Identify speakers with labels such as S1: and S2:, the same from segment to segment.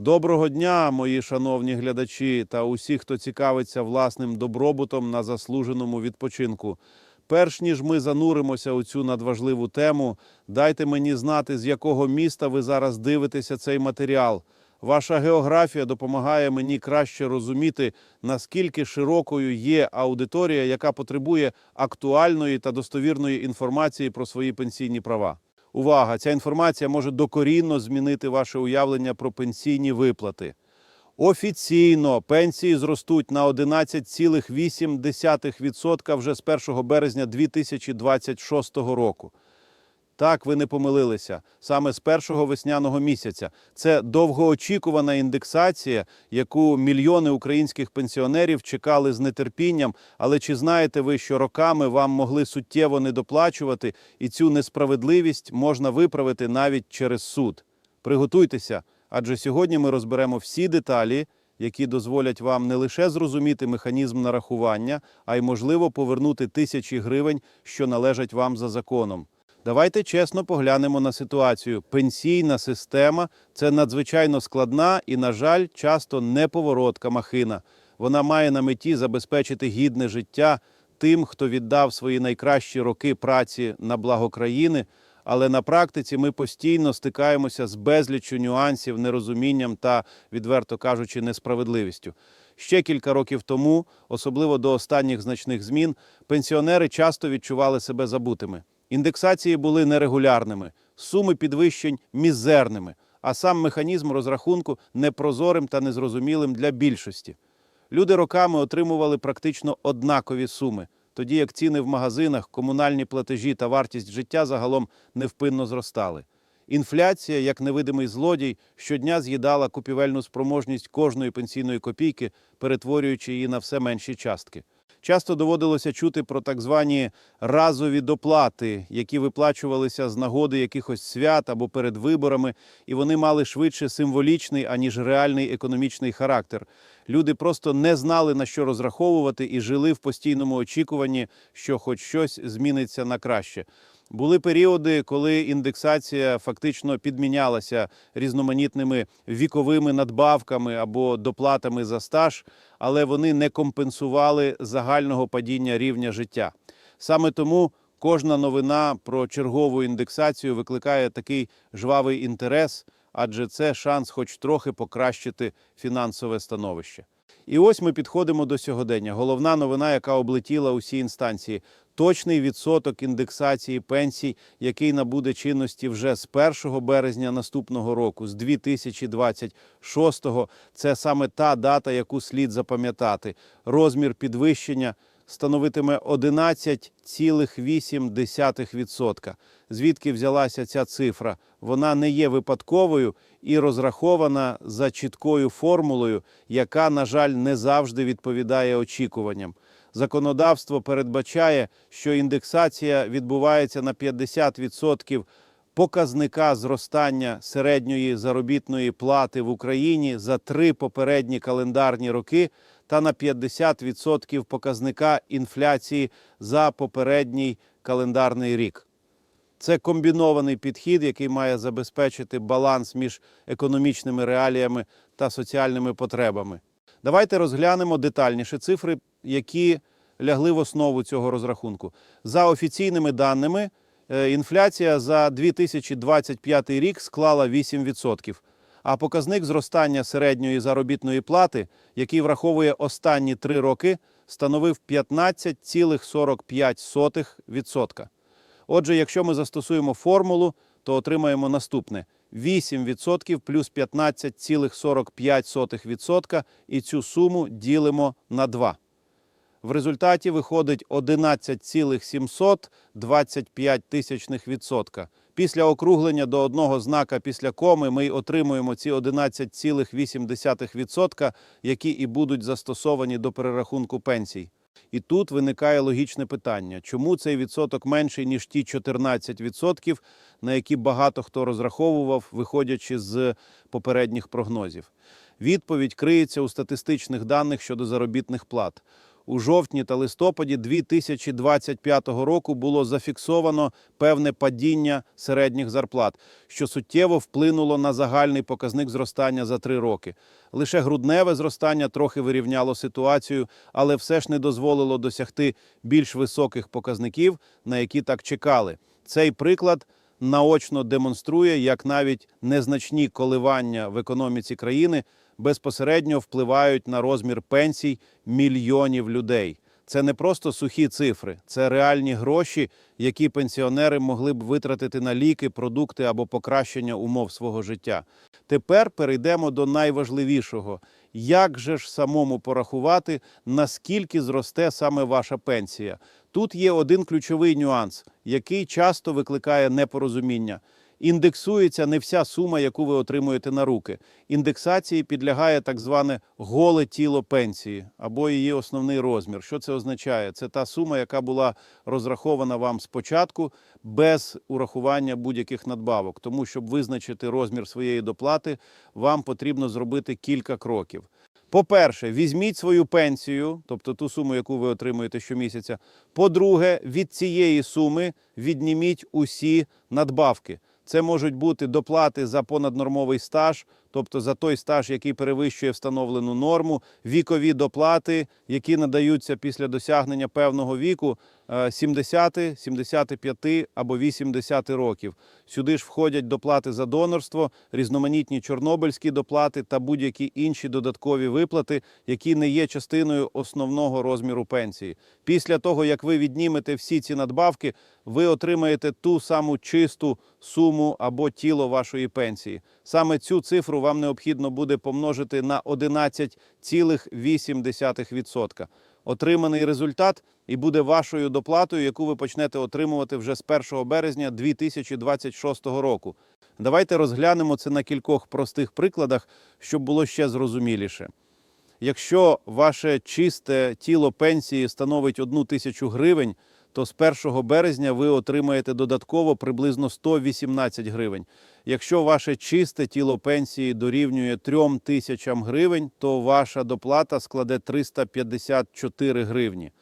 S1: Доброго дня, мої шановні глядачі та усі, хто цікавиться власним добробутом на заслуженому відпочинку. Перш ніж ми зануримося у цю надважливу тему, дайте мені знати, з якого міста ви зараз дивитеся цей матеріал. Ваша географія допомагає мені краще розуміти, наскільки широкою є аудиторія, яка потребує актуальної та достовірної інформації про свої пенсійні права. Увага! Ця інформація може докорінно змінити ваше уявлення про пенсійні виплати. Офіційно пенсії зростуть на 11,8% вже з 1 березня 2026 року. Так, ви не помилилися. Саме з першого весняного місяця. Це довгоочікувана індексація, яку мільйони українських пенсіонерів чекали з нетерпінням. Але чи знаєте ви, що роками вам могли суттєво недоплачувати, і цю несправедливість можна виправити навіть через суд? Приготуйтеся, адже сьогодні ми розберемо всі деталі, які дозволять вам не лише зрозуміти механізм нарахування, а й можливо повернути тисячі гривень, що належать вам за законом. Давайте чесно поглянемо на ситуацію. Пенсійна система це надзвичайно складна і, на жаль, часто неповоротка махина. Вона має на меті забезпечити гідне життя тим, хто віддав свої найкращі роки праці на благо країни. Але на практиці ми постійно стикаємося з безліччю нюансів, нерозумінням та, відверто кажучи, несправедливістю. Ще кілька років тому, особливо до останніх значних змін, пенсіонери часто відчували себе забутими. Індексації були нерегулярними, суми підвищень мізерними, а сам механізм розрахунку непрозорим та незрозумілим для більшості. Люди роками отримували практично однакові суми, тоді як ціни в магазинах, комунальні платежі та вартість життя загалом невпинно зростали. Інфляція, як невидимий злодій, щодня з'їдала купівельну спроможність кожної пенсійної копійки, перетворюючи її на все менші частки. Часто доводилося чути про так звані разові доплати, які виплачувалися з нагоди якихось свят або перед виборами, і вони мали швидше символічний, аніж реальний економічний характер. Люди просто не знали на що розраховувати і жили в постійному очікуванні, що хоч щось зміниться на краще. Були періоди, коли індексація фактично підмінялася різноманітними віковими надбавками або доплатами за стаж, але вони не компенсували загального падіння рівня життя. Саме тому кожна новина про чергову індексацію викликає такий жвавий інтерес, адже це шанс, хоч трохи покращити фінансове становище. І ось ми підходимо до сьогодення. Головна новина, яка облетіла усі інстанції. Точний відсоток індексації пенсій, який набуде чинності вже з 1 березня наступного року, з 2026-го. Це саме та дата, яку слід запам'ятати. Розмір підвищення становитиме 11,8%. Звідки взялася ця цифра? Вона не є випадковою і розрахована за чіткою формулою, яка, на жаль, не завжди відповідає очікуванням. Законодавство передбачає, що індексація відбувається на 50% показника зростання середньої заробітної плати в Україні за три попередні календарні роки та на 50% показника інфляції за попередній календарний рік. Це комбінований підхід, який має забезпечити баланс між економічними реаліями та соціальними потребами. Давайте розглянемо детальніше цифри, які лягли в основу цього розрахунку. За офіційними даними, е, інфляція за 2025 рік склала 8%, а показник зростання середньої заробітної плати, який враховує останні три роки, становив 15,45%. Отже, якщо ми застосуємо формулу, то отримаємо наступне: 8% плюс 15,45% і цю суму ділимо на 2. В результаті виходить 11,725 тисячних відсотка. Після округлення до одного знака після коми ми отримуємо ці 11,8%, які і будуть застосовані до перерахунку пенсій. І тут виникає логічне питання: чому цей відсоток менший, ніж ті 14%, на які багато хто розраховував, виходячи з попередніх прогнозів? Відповідь криється у статистичних даних щодо заробітних плат. У жовтні та листопаді 2025 року було зафіксовано певне падіння середніх зарплат, що суттєво вплинуло на загальний показник зростання за три роки. Лише грудневе зростання трохи вирівняло ситуацію, але все ж не дозволило досягти більш високих показників, на які так чекали. Цей приклад наочно демонструє, як навіть незначні коливання в економіці країни безпосередньо впливають на розмір пенсій мільйонів людей. Це не просто сухі цифри, це реальні гроші, які пенсіонери могли б витратити на ліки, продукти або покращення умов свого життя. Тепер перейдемо до найважливішого: як же ж самому порахувати, наскільки зросте саме ваша пенсія? Тут є один ключовий нюанс, який часто викликає непорозуміння. Індексується не вся сума, яку ви отримуєте на руки. Індексації підлягає так зване голе тіло пенсії або її основний розмір. Що це означає? Це та сума, яка була розрахована вам спочатку без урахування будь-яких надбавок. Тому, щоб визначити розмір своєї доплати, вам потрібно зробити кілька кроків. По-перше, візьміть свою пенсію, тобто ту суму, яку ви отримуєте щомісяця. По-друге, від цієї суми відніміть усі надбавки. Це можуть бути доплати за понаднормовий стаж, тобто за той стаж, який перевищує встановлену норму, вікові доплати, які надаються після досягнення певного віку е, 70, 75 або 80 років. Сюди ж входять доплати за донорство, різноманітні чорнобильські доплати та будь-які інші додаткові виплати, які не є частиною основного розміру пенсії. Після того, як ви віднімете всі ці надбавки, ви отримаєте ту саму чисту суму або тіло вашої пенсії. Саме цю цифру вам необхідно буде помножити на 11,8%. Отриманий результат і буде вашою доплатою, яку ви почнете отримувати вже з 1 березня 2026 року. Давайте розглянемо це на кількох простих прикладах, щоб було ще зрозуміліше. Якщо ваше чисте тіло пенсії становить 1 тисячу гривень, то з 1 березня ви отримаєте додатково приблизно 118 гривень. Якщо ваше чисте тіло пенсії дорівнює 3 тисячам гривень, то ваша доплата складе 354 гривні.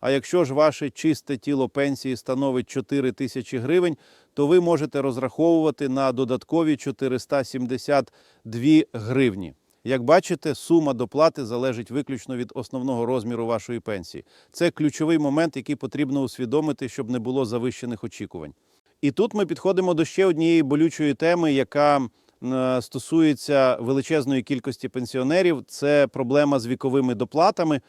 S1: А якщо ж ваше чисте тіло пенсії становить 4 тисячі гривень, то ви можете розраховувати на додаткові 472 гривні. Як бачите, сума доплати залежить виключно від основного розміру вашої пенсії. Це ключовий момент, який потрібно усвідомити, щоб не було завищених очікувань. І тут ми підходимо до ще однієї болючої теми, яка е, стосується величезної кількості пенсіонерів. Це проблема з віковими доплатами.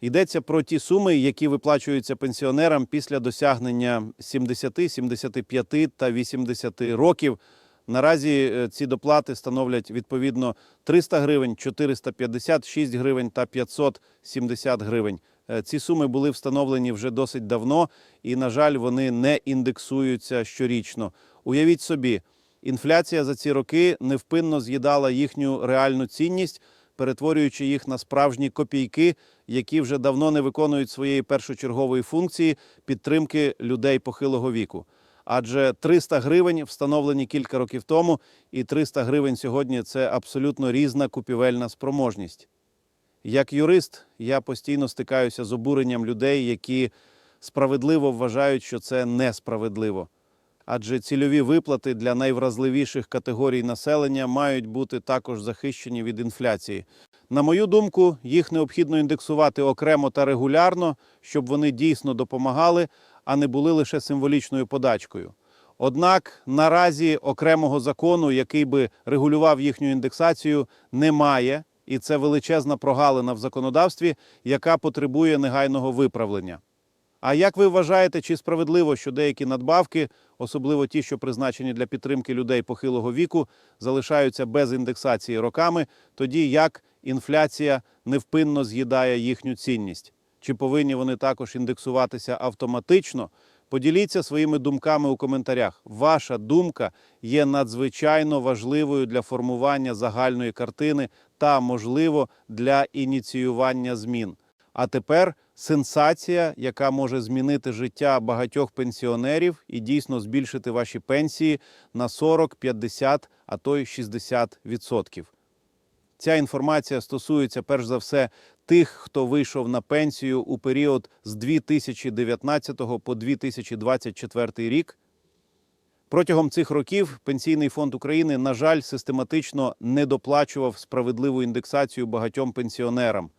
S1: Йдеться про ті суми, які виплачуються пенсіонерам після досягнення 70, 75 та 80 років. Наразі е, ці доплати становлять відповідно 300 гривень, 456 гривень та 570 гривень. Е, Ці суми були встановлені вже досить давно, і, на жаль, вони не індексуються щорічно. Уявіть собі, інфляція за ці роки невпинно з'їдала їхню реальну цінність, перетворюючи їх на справжні копійки, які вже давно не виконують своєї першочергової функції підтримки людей похилого віку. Адже 300 гривень встановлені кілька років тому, і 300 гривень сьогодні це абсолютно різна купівельна спроможність. Як юрист, я постійно стикаюся з обуренням людей, які справедливо вважають, що це несправедливо. Адже цільові виплати для найвразливіших категорій населення мають бути також захищені від інфляції. На мою думку, їх необхідно індексувати окремо та регулярно, щоб вони дійсно допомагали, а не були лише символічною подачкою. Однак наразі окремого закону, який би регулював їхню індексацію, немає, і це величезна прогалина в законодавстві, яка потребує негайного виправлення. А як ви вважаєте, чи справедливо, що деякі надбавки, особливо ті, що призначені для підтримки людей похилого віку, залишаються без індексації роками, тоді як інфляція невпинно з'їдає їхню цінність? Чи повинні вони також індексуватися автоматично? Поділіться своїми думками у коментарях. Ваша думка є надзвичайно важливою для формування загальної картини та, можливо, для ініціювання змін. А тепер сенсація, яка може змінити життя багатьох пенсіонерів і дійсно збільшити ваші пенсії на 40, 50, а то й 60 відсотків. Ця інформація стосується перш за все тих, хто вийшов на пенсію у період з 2019 по 2024 рік. Протягом цих років Пенсійний фонд України, на жаль, систематично не доплачував справедливу індексацію багатьом пенсіонерам.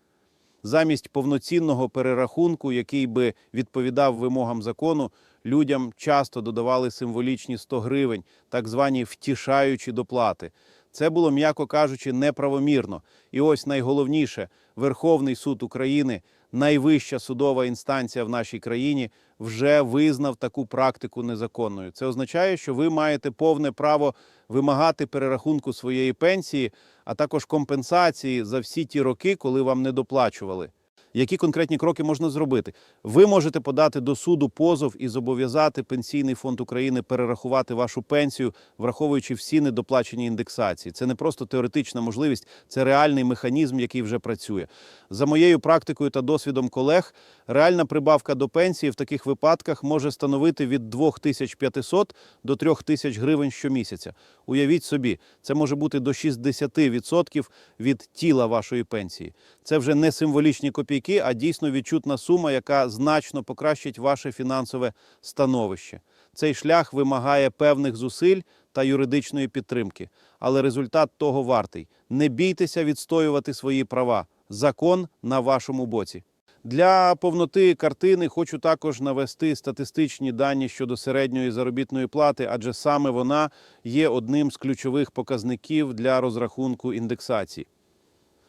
S1: Замість повноцінного перерахунку, який би відповідав вимогам закону, людям часто додавали символічні 100 гривень, так звані втішаючі доплати. Це було, м'яко кажучи, неправомірно. І ось найголовніше Верховний суд України, найвища судова інстанція в нашій країні, вже визнав таку практику незаконною. Це означає, що ви маєте повне право вимагати перерахунку своєї пенсії, а також компенсації за всі ті роки, коли вам не доплачували. Які конкретні кроки можна зробити? Ви можете подати до суду позов і зобов'язати Пенсійний фонд України перерахувати вашу пенсію, враховуючи всі недоплачені індексації. Це не просто теоретична можливість, це реальний механізм, який вже працює. За моєю практикою та досвідом колег, реальна прибавка до пенсії в таких випадках може становити від 2500 до 3000 гривень щомісяця. Уявіть собі, це може бути до 60% від тіла вашої пенсії. Це вже не символічні копійки, а дійсно відчутна сума, яка значно покращить ваше фінансове становище. Цей шлях вимагає певних зусиль та юридичної підтримки, але результат того вартий. Не бійтеся відстоювати свої права. Закон на вашому боці. Для повноти картини хочу також навести статистичні дані щодо середньої заробітної плати, адже саме вона є одним з ключових показників для розрахунку індексації.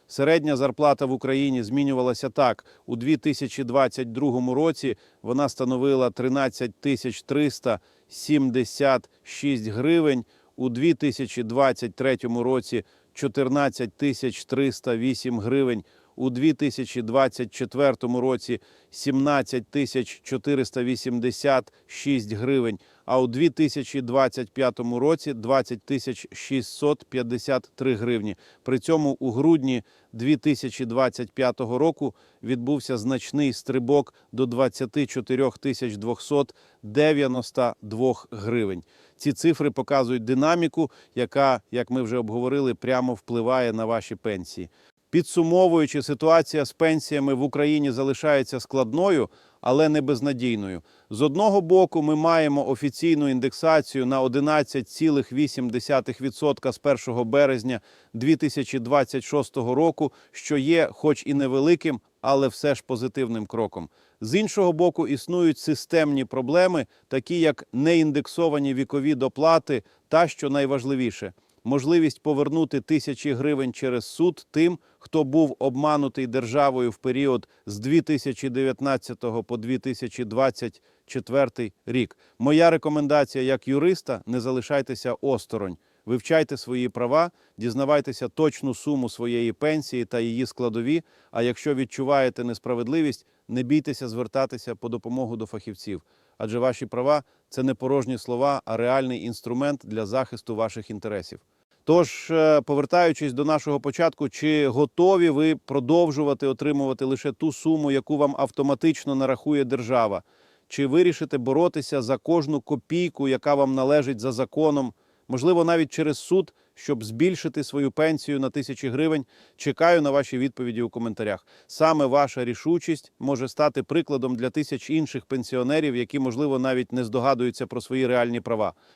S1: Середня зарплата в Україні змінювалася так. У 2022 році вона становила 13 тисяч 376 гривень, у 2023 році 14 тисяч 308 гривень, у 2024 році 17 тисяч 486 гривень, а у 2025 році 20 тисяч 653 гривні. При цьому у грудні 2025 року відбувся значний стрибок до 24 тисяч 292 гривень. Ці цифри показують динаміку, яка, як ми вже обговорили, прямо впливає на ваші пенсії. Підсумовуючи, ситуація з пенсіями в Україні залишається складною, але не безнадійною. З одного боку, ми маємо офіційну індексацію на 11,8% з 1 березня 2026 року, що є, хоч і невеликим, але все ж позитивним кроком. З іншого боку, існують системні проблеми, такі як неіндексовані вікові доплати, та що найважливіше можливість повернути тисячі гривень через суд тим, хто був обманутий державою в період з 2019 по 2024 рік. Моя рекомендація як юриста: не залишайтеся осторонь. Вивчайте свої права, дізнавайтеся точну суму своєї пенсії та її складові. А якщо відчуваєте несправедливість, не бійтеся звертатися по допомогу до фахівців, адже ваші права це не порожні слова, а реальний інструмент для захисту ваших інтересів. Тож, е, повертаючись до нашого початку, чи готові ви продовжувати отримувати лише ту суму, яку вам автоматично нарахує держава? Чи вирішите боротися за кожну копійку, яка вам належить за законом, можливо, навіть через суд, щоб збільшити свою пенсію на тисячі гривень? Чекаю на ваші відповіді у коментарях. Саме ваша рішучість може стати прикладом для тисяч інших пенсіонерів, які, можливо, навіть не здогадуються про свої реальні права.